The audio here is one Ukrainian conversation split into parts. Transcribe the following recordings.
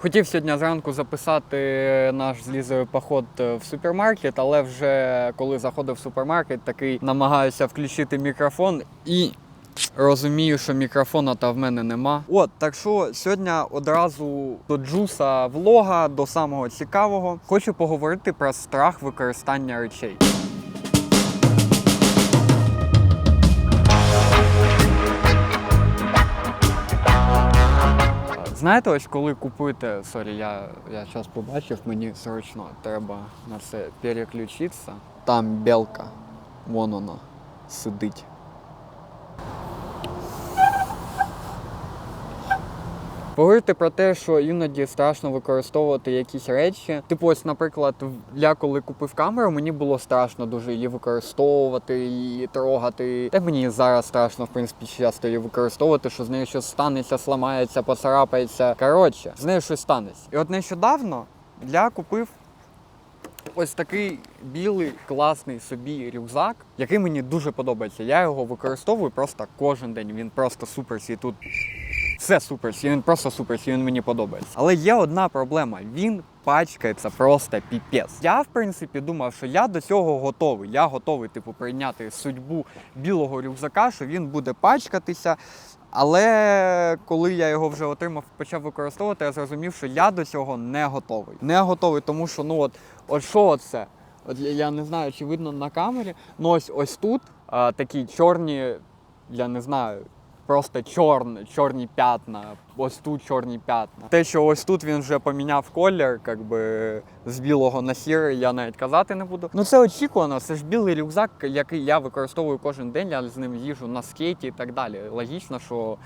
Хотів сьогодні зранку записати наш з Лізою поход в супермаркет, але вже коли заходив в супермаркет, такий намагаюся включити мікрофон і розумію, що мікрофона та в мене нема. От, так що сьогодні одразу до джуса влога, до самого цікавого. Хочу поговорити про страх використання речей. Знаєте, ось коли купуєте, сорі, я, я зараз побачив, мені срочно треба на це переключитися. Там білка, вон вона сидить. Говорити про те, що іноді страшно використовувати якісь речі. Типу, ось, наприклад, я коли купив камеру, мені було страшно дуже її використовувати, її трогати. Та мені зараз страшно, в принципі, часто її використовувати, що з нею щось станеться, сламається, поцарапається. Коротше, з нею щось станеться. І от нещодавно я купив ось такий білий класний собі рюкзак, який мені дуже подобається. Я його використовую просто кожен день. Він просто супер і тут. Все супер, він просто супер, він мені подобається. Але є одна проблема: він пачкається просто піпець. Я в принципі думав, що я до цього готовий. Я готовий, типу, прийняти судьбу білого рюкзака, що він буде пачкатися. Але коли я його вже отримав, почав використовувати, я зрозумів, що я до цього не готовий. Не готовий, тому що ну от, от що це? От я не знаю, чи видно на камері. Ну ось ось тут а, такі чорні, я не знаю, просто чорні, чорні п'ятна. Ось тут чорні п'ятна. Те, що ось тут він вже поміняв колір, як би з білого на сірий, я навіть казати не буду. Ну це очікувано, це ж білий рюкзак, який я використовую кожен день, я з ним їжу на скейті і так далі. Логічно, що.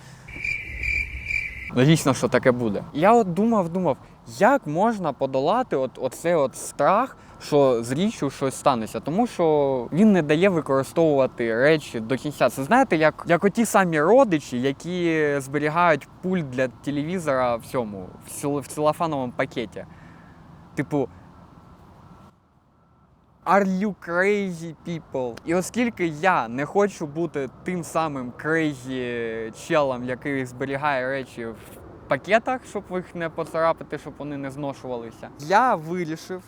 Логічно, що таке буде. Я от думав, думав, як можна подолати от, оцей от страх, що з річчю щось станеться, тому що він не дає використовувати речі до кінця. Це знаєте, як, як оті самі родичі, які зберігають пульт для телевізора в цьому, в, цел, в целофановому пакеті. Типу. Are you crazy people? І оскільки я не хочу бути тим самим crazy челом, який зберігає речі в пакетах, щоб їх не поцарапати, щоб вони не зношувалися, я вирішив,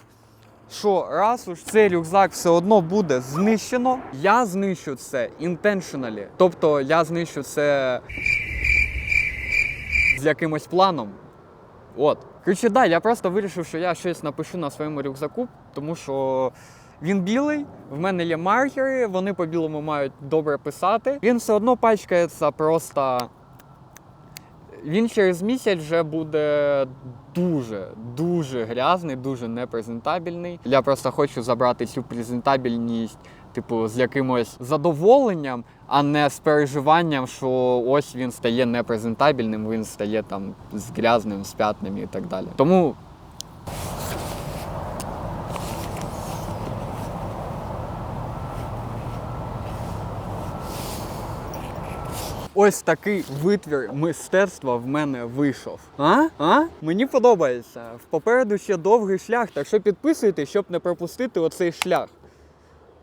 що раз уж цей рюкзак все одно буде знищено, я знищу це intentionally. Тобто я знищу це з якимось планом. От. Коротше, да, я просто вирішив, що я щось напишу на своєму рюкзаку, тому що він білий, в мене є маркери, вони по білому мають добре писати. Він все одно пачкається просто. Він через місяць вже буде дуже, дуже грязний, дуже непрезентабельний. Я просто хочу забрати цю презентабельність, типу, з якимось задоволенням, а не з переживанням, що ось він стає непрезентабельним, він стає там з грязним, з п'ятнами і так далі. Тому Ось такий витвір мистецтва в мене вийшов. А? А? Мені подобається. Попереду ще довгий шлях, так що підписуйтесь, щоб не пропустити оцей шлях.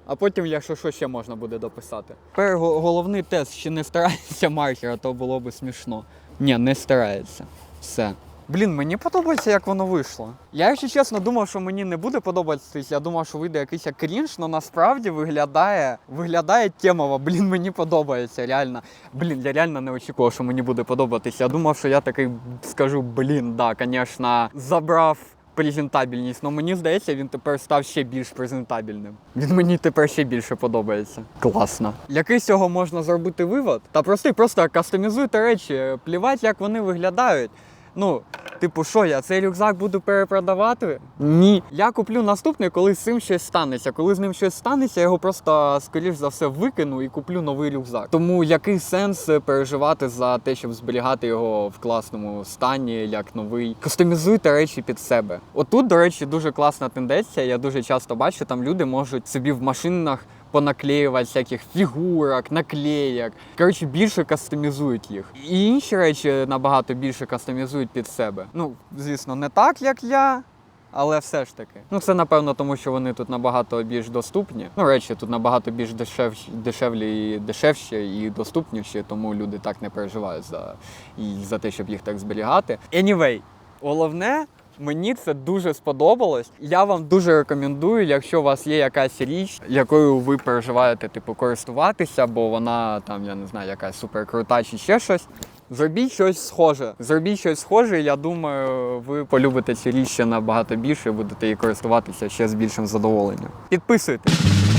А потім, якщо що, ще можна буде дописати. Тепер головний тест, чи не старається маркера, то було би смішно. Ні, не старається. Все. Блін, мені подобається, як воно вийшло. Я, якщо чесно, думав, що мені не буде подобатися. Я думав, що вийде якийсь крінж, але насправді виглядає, виглядає темово. Блін, мені подобається, реально. Блін, я реально не очікував, що мені буде подобатися. Я думав, що я такий скажу, блін, да, звісно, забрав презентабельність. але мені здається, він тепер став ще більш презентабельним. Він мені тепер ще більше подобається. Класно. Який з цього можна зробити вивод? Та простий, просто кастомізуйте речі, плівать, як вони виглядають. Ну, типу, що я цей рюкзак буду перепродавати? Ні. Я куплю наступний, коли з цим щось станеться. Коли з ним щось станеться, я його просто, скоріш за все, викину і куплю новий рюкзак. Тому який сенс переживати за те, щоб зберігати його в класному стані, як новий? Кастомізуйте речі під себе. Отут, до речі, дуже класна тенденція. Я дуже часто бачу, там люди можуть собі в машинах понаклеювати всяких фігурок, наклеєк. Коротше, більше кастомізують їх. І інші речі набагато більше кастомізують під себе. Ну, звісно, не так, як я. Але все ж таки. Ну це напевно, тому що вони тут набагато більш доступні. Ну, речі тут набагато більш дешевші, дешевлі і дешевші і доступніші, тому люди так не переживають за, і за те, щоб їх так зберігати. Anyway, Головне, мені це дуже сподобалось. Я вам дуже рекомендую, якщо у вас є якась річ, якою ви переживаєте, типу, користуватися, бо вона там, я не знаю, якась супер крута чи ще щось. Зробіть щось схоже. Зробіть щось схоже, я думаю, ви полюбите цю річ ще набагато більше і будете її користуватися ще з більшим задоволенням. Підписуйтесь.